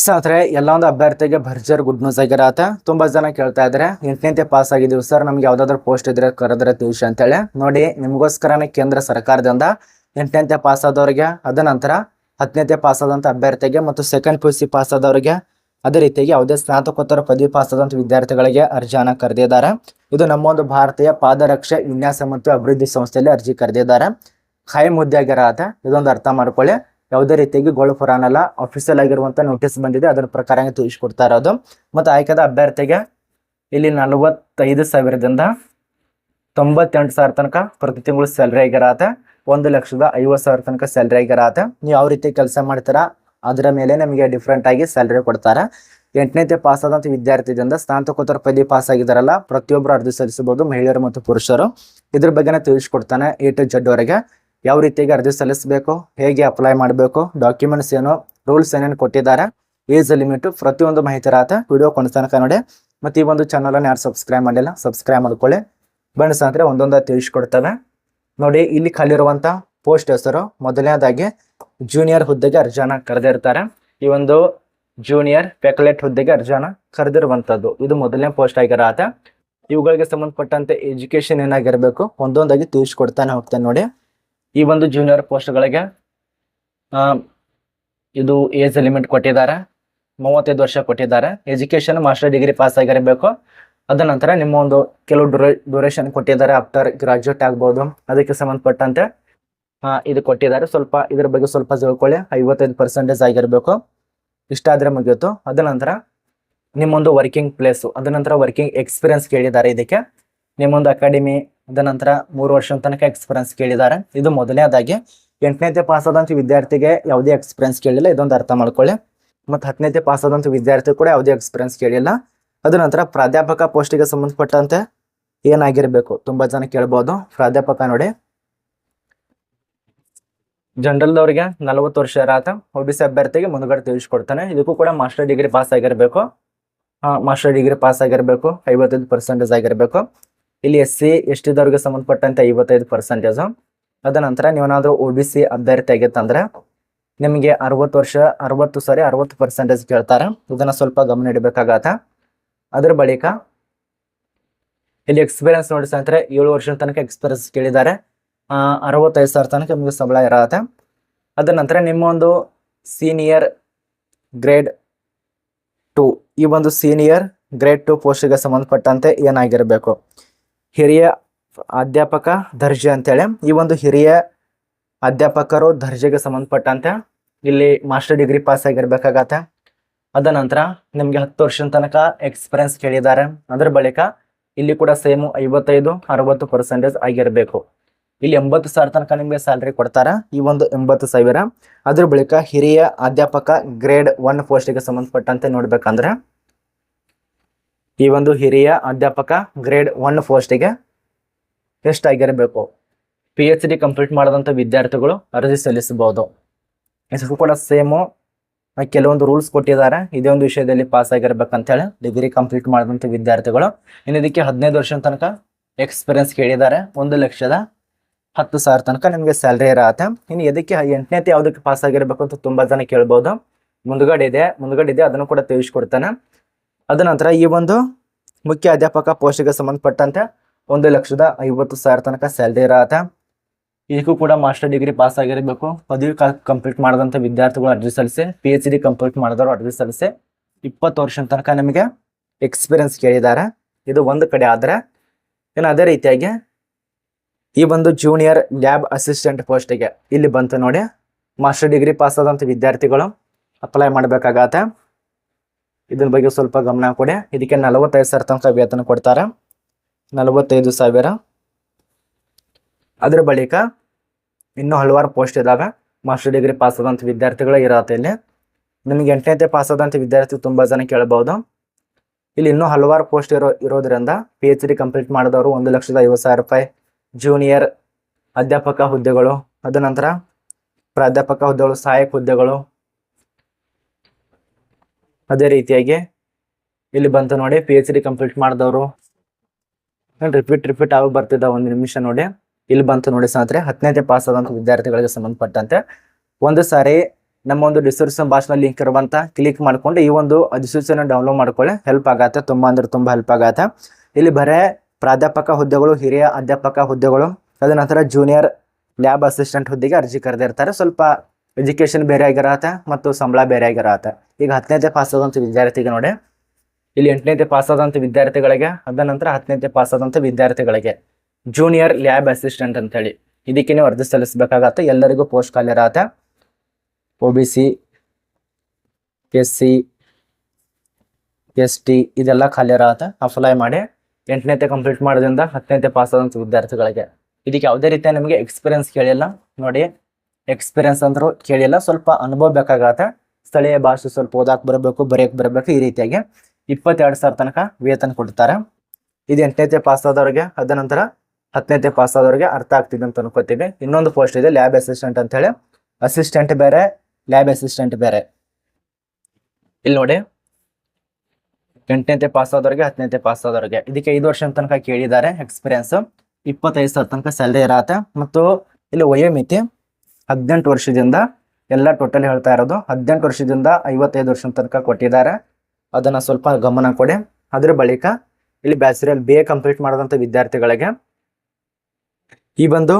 ಸ್ನೇಹಿತರೆ, ಎಲ್ಲೊಂದು ಅಭ್ಯರ್ಥಿಗೆ ಭರ್ಜರ್ ಗುಡ್ ನ್ಯೂಸ್ ಆಗಿರತ್ತೆ ತುಂಬಾ ಜನ ಕೇಳ್ತಾ ಇದ್ದಾರೆ. ಎಂಟನೇ ಪಾಸ್ ಆಗಿದ್ದೀವಿ ಸರ್ ನಮ್ಗೆ ಯಾವ್ದಾದ್ರು ಪೋಸ್ಟ್ ಇದ್ರೆ ಕರೆದ್ರೆ ತಿಳಿಸಿ ಅಂತೇಳಿ. ನೋಡಿ, ನಿಮಗೋಸ್ಕರನೇ ಕೇಂದ್ರ ಸರ್ಕಾರದಿಂದ ಎಂಟನೇ ಪಾಸ್ ಆದವ್ರಿಗೆ ಅದ ನಂತರ ಹತ್ತನೇ ಪಾಸ್ ಆದಂತ ಅಭ್ಯರ್ಥಿಗೆ ಮತ್ತು second P U C pass ಆದವ್ರಿಗೆ ಅದೇ ರೀತಿಯಾಗಿ ಯಾವುದೇ ಸ್ನಾತಕೋತ್ತರ ಪದವಿ ಪಾಸ್ ಆದಂತ ವಿದ್ಯಾರ್ಥಿಗಳಿಗೆ ಅರ್ಜಿಯನ್ನು ಕರೆದಿದ್ದಾರೆ. ಇದು ನಮ್ಮ ಒಂದು ಭಾರತೀಯ ಪಾದರಕ್ಷೆ ವಿನ್ಯಾಸ ಮತ್ತು ಅಭಿವೃದ್ಧಿ ಸಂಸ್ಥೆಯಲ್ಲಿ ಅರ್ಜಿ ಕರೆದಿದ್ದಾರೆ. ಖಾಯಂ ಹುದ್ದೆ ಆಗಿರತ್ತೆ ಇದೊಂದು ಅರ್ಥ ಮಾಡ್ಕೊಳ್ಳಿ. ಯಾವುದೇ ರೀತಿಯಾಗಿ ಗೋಳ್ ಪುರಾಣಲ್ಲ ಅಫಿಷಿಯಲ್ ಆಗಿರುವಂತ ನೋಟಿಸ್ ಬಂದಿದೆ, ಅದರ ಪ್ರಕಾರ ತೋರಿಸ್ಕೊಡ್ತಾ ಇರೋದು. ಮತ್ತು ಆಯ್ಕೆದ ಅಭ್ಯರ್ಥಿಗೆ ಇಲ್ಲಿ ನಲವತ್ತೈದು ಸಾವಿರದಿಂದ ತೊಂಬತ್ತೆಂಟು ಸಾವಿರ ತನಕ ಪ್ರತಿ ತಿಂಗಳು ಸ್ಯಾಲ್ರಿ ಆಗಿರತ್ತೆ. ಒಂದು ಲಕ್ಷದ ಐವತ್ತು ಸಾವಿರ ತನಕ ಸ್ಯಾಲ್ರಿ ಆಗಿರತ್ತೆ. ನೀವು ಯಾವ ರೀತಿ ಕೆಲಸ ಮಾಡ್ತೀರಾ, ಅದರ ಮೇಲೆ ನಮಗೆ ಡಿಫ್ರೆಂಟ್ ಆಗಿ ಸ್ಯಾಲ್ರಿ ಕೊಡ್ತಾರೆ. ಎಂಟನೇ ಪಾಸ್ ಆದಂಥ ವಿದ್ಯಾರ್ಥಿದಿಂದ ಸ್ನಾತಕೋತ್ತರ ಪದವಿ ಪಾಸ್ ಆಗಿದಾರಲ್ಲ ಪ್ರತಿಯೊಬ್ಬರು ಅರ್ಜಿ ಸಲ್ಲಿಸಬಹುದು, ಮಹಿಳೆಯರು ಮತ್ತು ಪುರುಷರು. ಇದ್ರ ಬಗ್ಗೆನೇ ತಿಳಿಸ್ಕೊಡ್ತಾನೆ ಎ ಟು ಜಡ್ ವರೆಗೆ ಯಾವ ರೀತಿಯಾಗಿ ಅರ್ಜಿ ಸಲ್ಲಿಸಬೇಕು, ಹೇಗೆ ಅಪ್ಲೈ ಮಾಡಬೇಕು ಡಾಕ್ಯುಮೆಂಟ್ಸ್ ಏನು ರೂಲ್ಸ್ ಏನೇನು ಕೊಟ್ಟಿದ್ದಾರೆ ಏಜ್ ಲಿಮಿಟ್ ಪ್ರತಿಯೊಂದು ಮಾಹಿತಿ ರಾತ ವಿಡಿಯೋ ಕೊನೆತನಕ ತನಕ ನೋಡಿ. ಮತ್ತು ಈ ಒಂದು ಚಾನಲನ್ನು ಯಾರು ಸಬ್ಸ್ಕ್ರೈಬ್ ಮಾಡಿಲ್ಲ ಸಬ್ಸ್ಕ್ರೈಬ್ ಮಾಡ್ಕೊಳ್ಳಿ. ಬನ್ನಿ ಅಂದರೆ ಒಂದೊಂದು ತಿಳಿಸ್ಕೊಡ್ತವೆ. ನೋಡಿ, ಇಲ್ಲಿ ಖಾಲಿರುವಂಥ ಪೋಸ್ಟ್ ಹೆಸರು, ಮೊದಲನೇದಾಗಿ ಜೂನಿಯರ್ ಹುದ್ದೆಗೆ ಅರ್ಜಿಯನ್ನು ಕರೆದಿರ್ತಾರೆ. ಈ ಒಂದು ಜೂನಿಯರ್ ಪೆಕಲೆಟ್ ಹುದ್ದೆಗೆ ಅರ್ಜಿಯನ್ನು ಕರೆದಿರುವಂಥದ್ದು ಇದು ಮೊದಲನೇ ಪೋಸ್ಟ್ ಆಗಿರತ್ತೆ. ಇವುಗಳಿಗೆ ಸಂಬಂಧಪಟ್ಟಂತೆ ಎಜುಕೇಶನ್ ಏನಾಗಿರಬೇಕು, ಒಂದೊಂದಾಗಿ ತಿಳಿಸ್ಕೊಡ್ತಾನೆ ಹೋಗ್ತೇನೆ ನೋಡಿ. ಈ ಒಂದು ಜೂನಿಯರ್ ಪೋಸ್ಟ್ಗಳಿಗೆ ಇದು ಏಜ್ ಲಿಮಿಟ್ ಕೊಟ್ಟಿದ್ದಾರೆ, ಮೂವತ್ತೈದು ವರ್ಷ ಕೊಟ್ಟಿದ್ದಾರೆ. ಎಜುಕೇಶನ್ ಮಾಸ್ಟರ್ ಡಿಗ್ರಿ ಪಾಸ್ ಆಗಿರಬೇಕು. ಅದ ನಂತರ ನಿಮ್ಮ ಒಂದು ಕೆಲವು ಡ್ಯೂರೇ ಡ್ಯೂರೇಷನ್ ಕೊಟ್ಟಿದ್ದಾರೆ ಆಫ್ಟರ್ ಗ್ರಾಜುಯೇಟ್ ಆಗ್ಬೋದು, ಅದಕ್ಕೆ ಸಂಬಂಧಪಟ್ಟಂತೆ ಇದು ಕೊಟ್ಟಿದ್ದಾರೆ. ಸ್ವಲ್ಪ ಇದ್ರ ಬಗ್ಗೆ ಸ್ವಲ್ಪ ತಿಳ್ಕೊಳ್ಳಿ. ಐವತ್ತೈದು ಪರ್ಸೆಂಟೇಜ್ ಆಗಿರಬೇಕು. ಇಷ್ಟ ಆದ್ರೆ ಮುಗಿಯಿತು ಅದ ನಂತರ ನಿಮ್ಮೊಂದು ವರ್ಕಿಂಗ್ ಪ್ಲೇಸು ಅದ ನಂತರ ವರ್ಕಿಂಗ್ ಎಕ್ಸ್ಪೀರಿಯನ್ಸ್ ಕೇಳಿದ್ದಾರೆ ಇದಕ್ಕೆ. ನಿಮ್ಮೊಂದು ಅಕಾಡೆಮಿ ಅದ ನಂತರ ಮೂರು ವರ್ಷದ ತನಕ ಎಕ್ಸ್ಪೀರಿಯನ್ಸ್ ಕೇಳಿದ್ದಾರೆ ಇದು ಮೊದಲನೇದಾಗಿ. ಎಂಟನೇತೆ ಪಾಸ್ ಆದಂಥ ವಿದ್ಯಾರ್ಥಿಗೆ ಯಾವುದೇ ಎಕ್ಸ್ಪೀರಿಯನ್ಸ್ ಕೇಳಿಲ್ಲ. ಇದೊಂದು ಅರ್ಥ ಮಾಡ್ಕೊಳ್ಳಿ. ಮತ್ತು ಹತ್ತನೇತೆ ಪಾಸ್ ಆದಂಥ ವಿದ್ಯಾರ್ಥಿ ಕೂಡ ಯಾವುದೇ ಎಕ್ಸ್ಪೀರಿಯನ್ಸ್ ಕೇಳಿಲ್ಲ. ಅದ ನಂತರ ಪ್ರಾಧ್ಯಾಪಕ ಪೋಸ್ಟಿಗೆ ಸಂಬಂಧಪಟ್ಟಂತೆ ಏನಾಗಿರಬೇಕು? ತುಂಬಾ ಜನ ಕೇಳ್ಬೋದು. ಪ್ರಾಧ್ಯಾಪಕ ನೋಡಿ. ಜನರಲ್ದವ್ರಿಗೆ ನಲವತ್ತು ವರ್ಷ ಇರತ್ತ. ಒ ಬಿ ಸಿ ಅಭ್ಯರ್ಥಿಗೆ ಮುಂದುಗಡೆ ತಿಳಿಸ್ಕೊಡ್ತಾನೆ. ಇದಕ್ಕೂ ಕೂಡ ಮಾಸ್ಟರ್ ಡಿಗ್ರಿ ಪಾಸ್ ಆಗಿರಬೇಕು. ಮಾಸ್ಟರ್ ಡಿಗ್ರಿ ಪಾಸ್ ಆಗಿರಬೇಕು. ಐವತ್ತೈದು ಪರ್ಸೆಂಟೇಜ್ ಆಗಿರಬೇಕು. ಇಲ್ಲಿ ಎಸ್ ಸಿ ಎಸ್ ಸಂಬಂಧಪಟ್ಟಂತೆ ಐವತ್ತೈದು ಪರ್ಸೆಂಟೇಜ್ ಅದ. ನಂತರ ನೀವೇನಾದ್ರೂ ಒ ಬಿ ಸಿ ಅಭ್ಯರ್ಥಿ ಆಗಿತ್ತಂದ್ರೆ ನಿಮಗೆ ಅರವತ್ತು ವರ್ಷ, ಅರವತ್ತು ಸಾರಿ ಅರವತ್ತು ಪರ್ಸೆಂಟೇಜ್ ಕೇಳ್ತಾರೆ. ಇದನ್ನ ಸ್ವಲ್ಪ ಗಮನ ಇಡಬೇಕಾಗತ್ತ. ಅದ್ರ ಬಳಿಕ ಇಲ್ಲಿ ಎಕ್ಸ್ಪೀರಿಯನ್ಸ್ ನೋಡಿ ಸ್ನೇಹಿತರೆ, ಏಳು ವರ್ಷದ ತನಕ ಎಕ್ಸ್ಪೀರಿಯನ್ಸ್ ಕೇಳಿದ್ದಾರೆ. ಅರವತ್ತೈದು ಸಾವಿರ ತನಕ ನಿಮಗೆ ಸಂಬಳ ಇರತ್ತೆ. ಅದರ ನಂತರ ನಿಮ್ಮ ಒಂದು ಸೀನಿಯರ್ ಗ್ರೇಡ್ ಟು ಈ ಒಂದು ಸೀನಿಯರ್ ಗ್ರೇಡ್ ಟು ಪೋಸ್ಟಿಗೆ ಸಂಬಂಧಪಟ್ಟಂತೆ ಏನಾಗಿರಬೇಕು? ಹಿರಿಯ ಅಧ್ಯಾಪಕ ದರ್ಜೆ ಅಂತೇಳಿ. ಈ ಒಂದು ಹಿರಿಯ ಅಧ್ಯಾಪಕರು ದರ್ಜೆಗೆ ಸಂಬಂಧಪಟ್ಟಂತೆ ಇಲ್ಲಿ ಮಾಸ್ಟರ್ ಡಿಗ್ರಿ ಪಾಸ್ ಆಗಿರ್ಬೇಕಾಗತ್ತೆ. ಅದ ನಂತರ ನಿಮ್ಗೆ ಹತ್ತು ವರ್ಷದ ತನಕ ಎಕ್ಸ್ಪೀರಿಯನ್ಸ್ ಕೇಳಿದ್ದಾರೆ. ಅದ್ರ ಬಳಿಕ ಇಲ್ಲಿ ಕೂಡ ಸೇಮ್ ಐವತ್ತೈದು, ಅರವತ್ತು ಪರ್ಸೆಂಟೇಜ್ ಆಗಿರಬೇಕು. ಇಲ್ಲಿ ಎಂಬತ್ತು ಸಾವಿರ ತನಕ ನಿಮಗೆ ಸ್ಯಾಲ್ರಿ ಕೊಡ್ತಾರೆ. ಈ ಒಂದು ಎಂಬತ್ತು ಸಾವಿರ. ಅದ್ರ ಬಳಿಕ ಹಿರಿಯ ಅಧ್ಯಾಪಕ ಗ್ರೇಡ್ ಒನ್ ಪೋಸ್ಟಿಗೆ ಸಂಬಂಧಪಟ್ಟಂತೆ ನೋಡ್ಬೇಕಂದ್ರೆ ಈ ಒಂದು ಹಿರಿಯ ಅಧ್ಯಾಪಕ ಗ್ರೇಡ್ ಒನ್ ಪೋಸ್ಟಿಗೆ ಎಷ್ಟಾಗಿರಬೇಕು ಪಿ ಎಚ್ ಡಿ ಕಂಪ್ಲೀಟ್ ಮಾಡಿದಂಥ ವಿದ್ಯಾರ್ಥಿಗಳು ಅರ್ಜಿ ಸಲ್ಲಿಸಬಹುದು. ಇದಕ್ಕೂ ಕೂಡ ಸೇಮು ಕೆಲವೊಂದು ರೂಲ್ಸ್ ಕೊಟ್ಟಿದ್ದಾರೆ. ಇದೇ ಒಂದು ವಿಷಯದಲ್ಲಿ ಪಾಸ್ ಆಗಿರ್ಬೇಕಂತ ಹೇಳಿ ಡಿಗ್ರಿ ಕಂಪ್ಲೀಟ್ ಮಾಡಿದಂಥ ವಿದ್ಯಾರ್ಥಿಗಳು. ಇನ್ನು ಇದಕ್ಕೆ ಹದಿನೈದು ವರ್ಷದ ತನಕ ಎಕ್ಸ್ಪೀರಿಯನ್ಸ್ ಕೇಳಿದ್ದಾರೆ. ಒಂದು ಲಕ್ಷದ ಹತ್ತು ಸಾವಿರ ತನಕ ನಿಮಗೆ ಸ್ಯಾಲ್ರಿ ಇರತ್ತೆ. ಇನ್ನು ಎದಕ್ಕೆ ಎಂಟನೇತಿ ಯಾವುದಕ್ಕೆ ಪಾಸ್ ಆಗಿರ್ಬೇಕು ಅಂತ ತುಂಬಾ ಜನ ಕೇಳ್ಬೋದು. ಮುಂದ್ಗಡೆ ಇದೆ. ಮುಂದ್ಗಡೆ ಇದೆ. ಅದನ್ನು ಕೂಡ ತಿಳಿಸ್ಕೊಡ್ತಾನೆ. ಅದ ನಂತರ ಈ ಒಂದು ಮುಖ್ಯ ಅಧ್ಯಾಪಕ ಪೋಸ್ಟಿಗೆ ಸಂಬಂಧಪಟ್ಟಂತೆ ಒಂದು ಲಕ್ಷದ ಐವತ್ತು ಸಾವಿರ ತನಕ ಸ್ಯಾಲ್ರಿ ಇರತ್ತೆ ಇದಕ್ಕೂ ಕೂಡ ಮಾಸ್ಟರ್ ಡಿಗ್ರಿ ಪಾಸ್ ಆಗಿರಬೇಕು. ಪದವಿ ಕಂಪ್ಲೀಟ್ ಮಾಡಿದಂಥ ವಿದ್ಯಾರ್ಥಿಗಳು ಅರ್ಜಿ ಸಲ್ಲಿಸಿ ಪಿ ಎಚ್ ಡಿ ಕಂಪ್ಲೀಟ್ ಮಾಡಿದವರು ಅರ್ಜಿ ಸಲ್ಲಿಸಿ ಇಪ್ಪತ್ತು ವರ್ಷದ ತನಕ ನಿಮಗೆ ಎಕ್ಸ್ಪೀರಿಯನ್ಸ್ ಕೇಳಿದ್ದಾರೆ. ಇದು ಒಂದು ಕಡೆ ಆದ್ರೆ ಇನ್ನು ಅದೇ ರೀತಿಯಾಗಿ ಈ ಒಂದು ಜೂನಿಯರ್ ಲ್ಯಾಬ್ ಅಸಿಸ್ಟೆಂಟ್ ಪೋಸ್ಟಿಗೆ ಇಲ್ಲಿ ಬಂತು ನೋಡಿ. ಮಾಸ್ಟರ್ ಡಿಗ್ರಿ ಪಾಸ್ ಆದಂಥ ವಿದ್ಯಾರ್ಥಿಗಳು ಅಪ್ಲೈ ಮಾಡಬೇಕಾಗತ್ತೆ. ಇದ್ರ ಬಗ್ಗೆ ಸ್ವಲ್ಪ ಗಮನ ಕೊಡಿ. ಇದಕ್ಕೆ ನಲವತ್ತೈದು ಸಾವಿರ ತನಕ ವೇತನ ಕೊಡ್ತಾರೆ. ನಲವತ್ತೈದು ಸಾವಿರ. ಅದ್ರ ಬಳಿಕ ಇನ್ನೂ ಹಲವಾರು ಪೋಸ್ಟ್ ಇದಾವೆ. ಮಾಸ್ಟರ್ ಡಿಗ್ರಿ ಪಾಸ್ ಆದಂಥ ವಿದ್ಯಾರ್ಥಿಗಳು ಇರತ್ತೆ ಇಲ್ಲಿ. ನಿಮ್ಗೆ ಎಂಟನೇ ಪಾಸ್ ಆದಂಥ ವಿದ್ಯಾರ್ಥಿ ತುಂಬಾ ಜನ ಕೇಳಬಹುದು ಇಲ್ಲಿ ಇನ್ನೂ ಹಲವಾರು ಪೋಸ್ಟ್ ಇರೋ ಇರೋದ್ರಿಂದ ಪಿ ಎಚ್ ಡಿ ಕಂಪ್ಲೀಟ್ ಮಾಡಿದವರು ಒಂದು ಲಕ್ಷದ ಐವತ್ತು ಸಾವಿರ ರೂಪಾಯಿ ಜೂನಿಯರ್ ಅಧ್ಯಾಪಕ ಹುದ್ದೆಗಳು, ಅದ ನಂತರ ಪ್ರಾಧ್ಯಾಪಕ ಹುದ್ದೆಗಳು, ಸಹಾಯಕ ಹುದ್ದೆಗಳು ಅದೇ ರೀತಿಯಾಗಿ ಇಲ್ಲಿ ಬಂತು ನೋಡಿ ಪಿ ಎಚ್ ಡಿ ಕಂಪ್ಲೀಟ್ ಮಾಡಿದವರು. ರಿಪೀಟ್ ರಿಪೀಟ್ ಆಗಿ ಬರ್ತಿದ್ದ ಒಂದು ನಿಮಿಷ ನೋಡಿ. ಇಲ್ಲಿ ಬಂತು ನೋಡಿ ಸ್ನೇಹಿತರೆ ಹತ್ತನೇ ಪಾಸ್ ಆದಂಥ ವಿದ್ಯಾರ್ಥಿಗಳಿಗೆ ಸಂಬಂಧಪಟ್ಟಂತೆ ಒಂದು ಸಾರಿ ನಮ್ಮ ಒಂದು ಡಿಸ್ಕ್ರಿಪ್ಷನ್ ಭಾಷೆ ಲಿಂಕ್ ಇರುವಂತ ಕ್ಲಿಕ್ ಮಾಡ್ಕೊಂಡು ಈ ಒಂದು ಅಧಿಸೂಚನೆ ಡೌನ್ಲೋಡ್ ಮಾಡ್ಕೊಳ್ಳಿ. ಹೆಲ್ಪ್ ಆಗತ್ತೆ, ತುಂಬಾ ಅಂದ್ರೆ ತುಂಬಾ ಹೆಲ್ಪ್ ಆಗತ್ತೆ. ಇಲ್ಲಿ ಬರೇ ಪ್ರಾಧ್ಯಾಪಕ ಹುದ್ದೆಗಳು, ಹಿರಿಯ ಅಧ್ಯಾಪಕ ಹುದ್ದೆಗಳು, ತದನಂತರ ಜೂನಿಯರ್ ಲ್ಯಾಬ್ ಅಸಿಸ್ಟೆಂಟ್ ಹುದ್ದೆಗೆ ಅರ್ಜಿ ಕರೆದಿರ್ತಾರೆ. ಸ್ವಲ್ಪ ಎಜುಕೇಶನ್ ಬೇರೆ ಆಗಿರತ್ತೆ ಮತ್ತು ಸಂಬಳ ಬೇರೆ ಆಗಿರತ್ತೆ. ಈಗ ಹತ್ತನೇತೆ ಪಾಸ್ ಆದಂಥ ವಿದ್ಯಾರ್ಥಿಗೆ ನೋಡಿ. ಇಲ್ಲಿ ಎಂಟನೇ ಪಾಸ್ ಆದಂಥ ವಿದ್ಯಾರ್ಥಿಗಳಿಗೆ, ಅದ ನಂತರ ಹತ್ತನೇತೆ ಪಾಸ್ ಆದಂಥ ವಿದ್ಯಾರ್ಥಿಗಳಿಗೆ. ಜೂನಿಯರ್ ಲ್ಯಾಬ್ ಅಸಿಸ್ಟೆಂಟ್ ಅಂತೇಳಿ. ಇದಕ್ಕೆ ನೀವು ಅರ್ಜಿ ಸಲ್ಲಿಸಬೇಕಾಗತ್ತೆ. ಎಲ್ಲರಿಗೂ ಪೋಸ್ಟ್ ಖಾಲಿ ಇರತ್ತೆ O B C S C S T ಇದೆಲ್ಲ ಖಾಲಿ ಇರತ್ತೆ ಅಪ್ಲೈ ಮಾಡಿ ಎಂಟನೇ ಕಂಪ್ಲೀಟ್ ಮಾಡೋದ್ರಿಂದ ಹತ್ತನೇ ಪಾಸ್ ಆದಂಥ ವಿದ್ಯಾರ್ಥಿಗಳಿಗೆ. ಇದಕ್ಕೆ ಯಾವುದೇ ರೀತಿಯ ನಿಮಗೆ ಎಕ್ಸ್ಪೀರಿಯನ್ಸ್ ಕೇಳಿಲ್ಲ. ನೋಡಿ ಎಕ್ಸ್ಪೀರಿಯನ್ಸ್ ಅಂದ್ರು ಕೇಳಿಲ್ಲ. ಸ್ವಲ್ಪ ಅನುಭವ ಬೇಕಾಗತ್ತೆ. ಸ್ಥಳೀಯ ಭಾಷೆ ಸ್ವಲ್ಪ ಓದಾಕ್ ಬರಬೇಕು, ಬರೆಯಕ್ ಬರಬೇಕು ಈ ರೀತಿಯಾಗಿ ಇಪ್ಪತ್ತೆರಡು ಸಾವಿರ ತನಕ ವೇತನ ಕೊಡ್ತಾರೆ. ಇದು ಎಂಟನೇತೆ ಪಾಸ್ ಆದವ್ರಿಗೆ, ಅದ ನಂತರ ಹತ್ತನೇತೆ ಪಾಸ್ ಆದವ್ರಿಗೆ ಅರ್ಥ ಆಗ್ತಿದೆ ಅಂತ ಅನ್ಕೋತೀವಿ. ಇನ್ನೊಂದು ಪೋಸ್ಟ್ ಇದೆ, ಲ್ಯಾಬ್ ಅಸಿಸ್ಟೆಂಟ್ ಅಂತ ಹೇಳಿ. ಅಸಿಸ್ಟೆಂಟ್ ಬೇರೆ, ಲ್ಯಾಬ್ ಅಸಿಸ್ಟೆಂಟ್ ಬೇರೆ. ಇಲ್ಲಿ ನೋಡಿ. ಎಂಟನೇ ಪಾಸ್ ಆದವ್ರಿಗೆ ಹತ್ತನೇತೆ ಪಾಸ್ ಆದವ್ರಿಗೆ. ಇದಕ್ಕೆ ಐದು ವರ್ಷ ತನಕ ಕೇಳಿದ್ದಾರೆ ಎಕ್ಸ್ಪೀರಿಯನ್ಸ್ ಇಪ್ಪತ್ತೈದು ಸಾವಿರ ತನಕ ಸ್ಯಾಲ್ರಿ ಇರತ್ತೆ. ಮತ್ತು ಇಲ್ಲಿ ವಯೋಮಿತಿ ಹದಿನೆಂಟು ವರ್ಷದಿಂದ ಎಲ್ಲ ಟೋಟಲ್ ಹೇಳ್ತಾ ಇರೋದು. ಹದಿನೆಂಟು ವರ್ಷದಿಂದ ಐವತ್ತೈದು ವರ್ಷ ತನಕ ಕೊಟ್ಟಿದ್ದಾರೆ. ಅದನ್ನ ಸ್ವಲ್ಪ ಗಮನ ಕೊಡಿ. ಅದ್ರ ಬಳಿಕ ಇಲ್ಲಿ ಬ್ಯಾಚುಲರ್ ಬಿ ಎ ಕಂಪ್ಲೀಟ್ ಮಾಡಿದಂಥ ವಿದ್ಯಾರ್ಥಿಗಳಿಗೆ ಈ ಒಂದು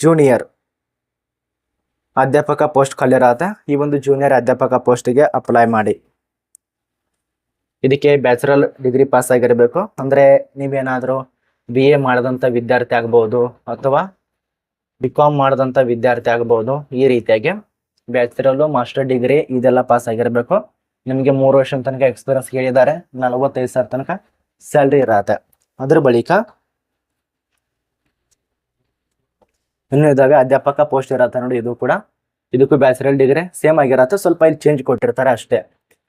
ಜೂನಿಯರ್ ಅಧ್ಯಾಪಕ ಪೋಸ್ಟ್ ಖಾಲಿ ಇರತ್ತೆ ಈ ಒಂದು ಜೂನಿಯರ್ ಅಧ್ಯಾಪಕ ಪೋಸ್ಟಿಗೆ ಅಪ್ಲೈ ಮಾಡಿ. ಇದಕ್ಕೆ ಬ್ಯಾಚುಲರ್ ಡಿಗ್ರಿ ಪಾಸ್ ಆಗಿರಬೇಕು. ಅಂದ್ರೆ ನೀವೇನಾದರೂ ಬಿ ಎ ಮಾಡಿದಂಥ ವಿದ್ಯಾರ್ಥಿ ಆಗ್ಬೋದು ಅಥವಾ ಬಿ ಕಾಮ್ ಮಾಡಿದಂಥ ವಿದ್ಯಾರ್ಥಿ ಆಗ್ಬೋದು ಈ ರೀತಿಯಾಗಿ ಬ್ಯಾಚುಲರ್ ಮಾಸ್ಟರ್ ಡಿಗ್ರಿ ಇದೆಲ್ಲ ಪಾಸ್ ಆಗಿರಬೇಕು. ನಿಮಗೆ ಮೂರು ವರ್ಷದ ತನಕ ಎಕ್ಸ್ಪೀರಿಯನ್ಸ್ ಕೇಳಿದ್ದಾರೆ, ನಲವತ್ತೈದು ಸಾವಿರ ತನಕ ಸ್ಯಾಲ್ರಿ ಇರತ್ತೆ. ಅದ್ರ ಬಳಿಕ ಇನ್ನೂ ಇದಾವೆ, ಅಧ್ಯಾಪಕ ಪೋಸ್ಟ್ ಇರತ್ತೆ ನೋಡಿ ಇದು ಕೂಡ. ಇದಕ್ಕೂ ಬ್ಯಾಚುಲರ್ ಡಿಗ್ರಿ ಸೇಮ್ ಆಗಿರತ್ತೆ, ಸ್ವಲ್ಪ ಇಲ್ಲಿ ಚೇಂಜ್ ಕೊಟ್ಟಿರ್ತಾರೆ ಅಷ್ಟೇ.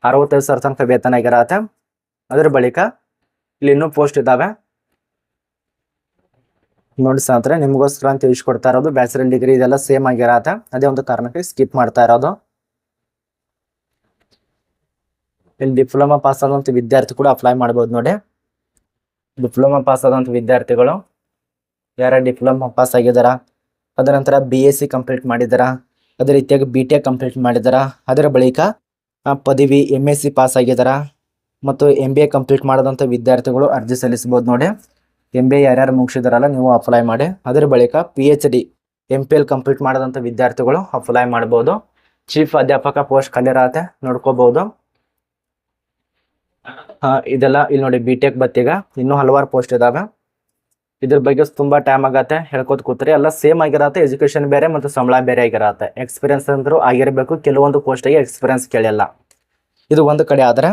ಅರವತ್ತೈದು ಸಾವಿರ ತನಕ ವೇತನ ಆಗಿರತ್ತೆ. ಅದ್ರ ಬಳಿಕ ಇಲ್ಲಿ ಇನ್ನೂ ಪೋಸ್ಟ್ ಇದಾವೆ. ನೋಡಿ ಸ್ನೇಹಿತರೆ, ನಿಮಗೋಸ್ಕರ ಅಂತ ತಿಳಿಸ್ಕೊಡ್ತಾ ಇರೋದು ಬ್ಯಾಚುಲರ್ ಡಿಗ್ರಿ ಇದೆಲ್ಲ ಸೇಮ್ ಆಗಿರತ್ತೆ. ಅದೇ ಒಂದು ಕಾರಣಕ್ಕೆ ಸ್ಕಿಪ್ ಮಾಡ್ತಾ ಇರೋದು. ಇಲ್ಲಿ ಡಿಪ್ಲೊಮಾ ಪಾಸ್ ಆದಂತ ವಿದ್ಯಾರ್ಥಿ ಕೂಡ ಅಪ್ಲೈ ಮಾಡ್ಬೋದು ನೋಡಿ. ಡಿಪ್ಲೊಮಾ ಪಾಸ್ ಆದಂಥ ವಿದ್ಯಾರ್ಥಿಗಳು ಯಾರ ಡಿಪ್ಲೊಮಾ ಪಾಸ್ ಆಗಿದಾರ ಅದರ ನಂತರ ಬಿ ಎಸ್ ಸಿ ಕಂಪ್ಲೀಟ್ ಮಾಡಿದಾರ ಅದೇ ರೀತಿಯಾಗಿ ಬಿ ಟೆಕ್ ಕಂಪ್ಲೀಟ್ ಮಾಡಿದಾರ ಅದರ ಬಳಿಕ ಪದವಿ ಎಂ ಎಸ್ ಸಿ ಪಾಸ್ ಆಗಿದಾರ ಮತ್ತು ಎಂ ಬಿ ಎ ಕಂಪ್ಲೀಟ್ ಮಾಡಿದಂಥ ವಿದ್ಯಾರ್ಥಿಗಳು ಅರ್ಜಿ ಸಲ್ಲಿಸ್ಬೋದು ನೋಡಿ. ಎಂ ಬಿ ಎ ಯಾರ್ಯಾರು ಮುಗಿಸಿದಾರಲ್ಲ, ನೀವು ಅಪ್ಲೈ ಮಾಡಿ. ಅದರ ಬಳಿಕ P H D M P L complete ಮಾಡಿದಂಥ ವಿದ್ಯಾರ್ಥಿಗಳು ಅಪ್ಲೈ ಮಾಡ್ಬೋದು. ಚೀಫ್ ಅಧ್ಯಾಪಕ ಪೋಸ್ಟ್ ಖಾಲಿ ಇರತ್ತೆ ನೋಡ್ಕೋಬಹುದು ಇದೆಲ್ಲ ಇಲ್ಲಿ ನೋಡಿ ಬಿ ಟೆಕ್ ಬತ್ತೀಗ. ಇನ್ನೂ ಹಲವಾರು ಪೋಸ್ಟ್ ಇದಾವೆ. ಇದ್ರ ಬಗ್ಗೆ ತುಂಬಾ ಟೈಮ್ ಆಗತ್ತೆ. ಹೇಳ್ಕೊತ ಕೂತ್ರಿ. ಎಲ್ಲ ಸೇಮ್ ಆಗಿರತ್ತೆ. ಎಜುಕೇಶನ್ ಬೇರೆ ಮತ್ತು ಸಂಬಳ ಬೇರೆ ಆಗಿರತ್ತೆ. ಎಕ್ಸ್ಪೀರಿಯನ್ಸ್ ಅಂದ್ರೂ ಆಗಿರಬೇಕು. ಕೆಲವೊಂದು ಪೋಸ್ಟಿಗೆ ಎಕ್ಸ್ಪೀರಿಯನ್ಸ್ ಕೇಳಿಲ್ಲ. ಇದು ಒಂದು ಕಡೆ ಆದ್ರೆ,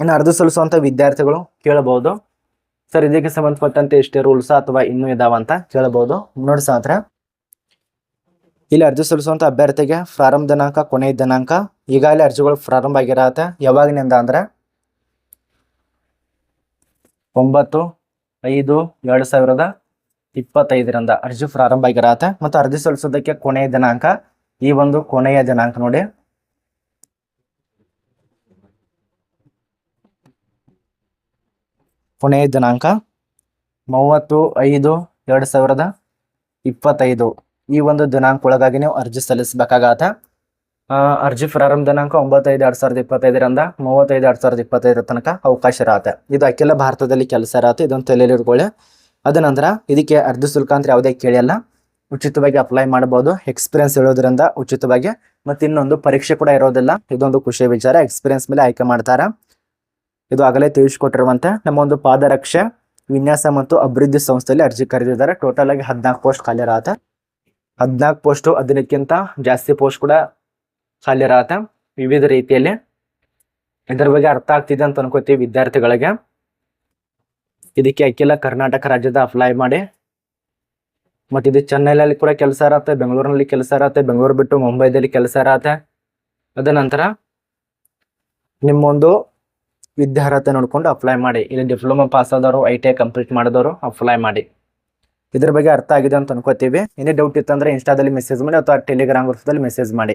ಇನ್ನು ಅರ್ಧ ಸಲ್ಲಿಸುವಂಥ ವಿದ್ಯಾರ್ಥಿಗಳು ಕೇಳಬಹುದು. ಸರ್, ಇದಕ್ಕೆ ಸಂಬಂಧಪಟ್ಟಂತೆ ಎಷ್ಟೇ ರೂಲ್ಸ್ ಅಥವಾ ಇನ್ನೂ ಇದಾವ ಅಂತ ಕೇಳಬಹುದು. ನೋಡಿ ಇಲ್ಲಿ ಅರ್ಜಿ ಸಲ್ಲಿಸುವಂತ ಅಭ್ಯರ್ಥಿಗೆ ಪ್ರಾರಂಭ ದಿನಾಂಕ, ಕೊನೆಯ ದಿನಾಂಕ, ಈಗಾಗಲೇ ಅರ್ಜಿಗಳು ಪ್ರಾರಂಭ ಆಗಿರತ್ತೆ. ಯಾವಾಗಿನಿಂದ ಅಂದ್ರೆ ಒಂಬತ್ತು, ಐದು, ಎರಡು ಸಾವಿರದ ಇಪ್ಪತ್ತೈದರಿಂದ ಅರ್ಜಿ ಪ್ರಾರಂಭ ಆಗಿರತ್ತೆ. ಮತ್ತು ಅರ್ಜಿ ಸಲ್ಲಿಸೋದಕ್ಕೆ ಕೊನೆಯ ದಿನಾಂಕ, ಈ ಒಂದು ಕೊನೆಯ ದಿನಾಂಕ ನೋಡಿ. ಕೊನೆಯ ದಿನಾಂಕ ಮೂವತ್ತು ಐದು ಎರಡು ಸಾವಿರದ ಇಪ್ಪತ್ತೈದು. ಈ ಒಂದು ದಿನಾಂಕ ಒಳಗಾಗಿ ನೀವು ಅರ್ಜಿ ಸಲ್ಲಿಸಬೇಕಾಗತ್ತೆ. ಅರ್ಜಿ ಪ್ರಾರಂಭ ದಿನಾಂಕ ಒಂಬತ್ತೈದು ಎರಡು ಸಾವಿರದ ಇಪ್ಪತ್ತೈದರಿಂದ ಮೂವತ್ತೈದು ಎರಡು ಸಾವಿರದ ಇಪ್ಪತ್ತೈದರ ತನಕ ಅವಕಾಶ ಇರತ್ತೆ. ಇದು ಅಖಿಲ ಭಾರತದಲ್ಲಿ ಕೆಲಸ ಇರತ್ತೆ. ಇದೊಂದು ತಲೆಯಲ್ಲಿ ಇಟ್ಕೊಳ್ಳಿ. ಅದ ಇದಕ್ಕೆ ಅರ್ಜಿ ಶುಲ್ಕ ಅಂತ ಯಾವುದೇ ಕೇಳಿಲ್ಲ ಉಚಿತವಾಗಿ ಅಪ್ಲೈ ಮಾಡಬಹುದು ಎಕ್ಸ್ಪೀರಿಯನ್ಸ್ ಇರೋದ್ರಿಂದ ಉಚಿತವಾಗಿ ಮತ್ತೆ ಇನ್ನೊಂದು ಪರೀಕ್ಷೆ ಕೂಡ ಇರೋದಿಲ್ಲ. ಇದೊಂದು ಖುಷಿಯ ವಿಚಾರ. ಎಕ್ಸ್ಪೀರಿಯನ್ಸ್ ಮೇಲೆ ಆಯ್ಕೆ ಮಾಡ್ತಾರ? ಇದು ಆಗಲೇ ತಿಳಿಸ್ಕೊಟ್ಟಿರುವಂತೆ ನಮ್ಮ ಒಂದು ಪಾದರಕ್ಷೆ ವಿನ್ಯಾಸ ಮತ್ತು ಅಭಿವೃದ್ಧಿ ಸಂಸ್ಥೆಯಲ್ಲಿ ಅರ್ಜಿ ಕರೆದಿದ್ದಾರೆ. ಟೋಟಲ್ ಆಗಿ ಹದಿನಾಲ್ಕು ಪೋಸ್ಟ್ ಖಾಲಿ ಇರತ್ತೆ ಹದಿನಾಲ್ಕು ಪೋಸ್ಟು ಅದಕ್ಕಿಂತ ಜಾಸ್ತಿ ಪೋಸ್ಟ್ ಕೂಡ ಖಾಲಿ ವಿವಿಧ ರೀತಿಯಲ್ಲಿ. ಇದರ ಬಗ್ಗೆ ಅರ್ಥ ಆಗ್ತಿದೆ ಅಂತ ಅನ್ಕೋತೀವಿ ವಿದ್ಯಾರ್ಥಿಗಳಿಗೆ. ಇದಕ್ಕೆ ಅಖಿಲ ಕರ್ನಾಟಕ ರಾಜ್ಯದ ಅಪ್ಲೈ ಮಾಡಿ. ಮತ್ತೆ ಇದು ಚೆನ್ನೈನಲ್ಲಿ ಕೂಡ ಕೆಲಸ ಇರತ್ತೆ, ಬೆಂಗಳೂರಿನಲ್ಲಿ ಕೆಲಸ ಇರತ್ತೆ, ಬೆಂಗಳೂರು ಬಿಟ್ಟು ಮುಂಬೈದಲ್ಲಿ ಕೆಲಸ ಇರತ್ತೆ. ಅದ ನಂತರ ನಿಮ್ಮೊಂದು ವಿದ್ಯಾರ್ಹತೆ ನೋಡಿಕೊಂಡು ಅಪ್ಲೈ ಮಾಡಿ. ಇಲ್ಲಿ ಡಿಪ್ಲೊಮಾ ಪಾಸ್ ಆದವರು ಐ ಟಿ ಐ ಕಂಪ್ಲೀಟ್ ಮಾಡಿದವರು ಅಪ್ಲೈ ಮಾಡಿ. ಇದ್ರ ಬಗ್ಗೆ ಅರ್ಥ ಆಗಿದೆ ಅಂತ ಅನ್ಕೋತೀವಿ. ಏನೇ ಡೌಟ್ ಇತ್ತಂದ್ರೆ ಇನ್ಸ್ಟಾದಲ್ಲಿ ಮೆಸೇಜ್ ಮಾಡಿ ಅಥವಾ ಟೆಲಿಗ್ರಾಮ್ ಗ್ರೂಪ್ದಲ್ಲಿ ಮೆಸೇಜ್ ಮಾಡಿ.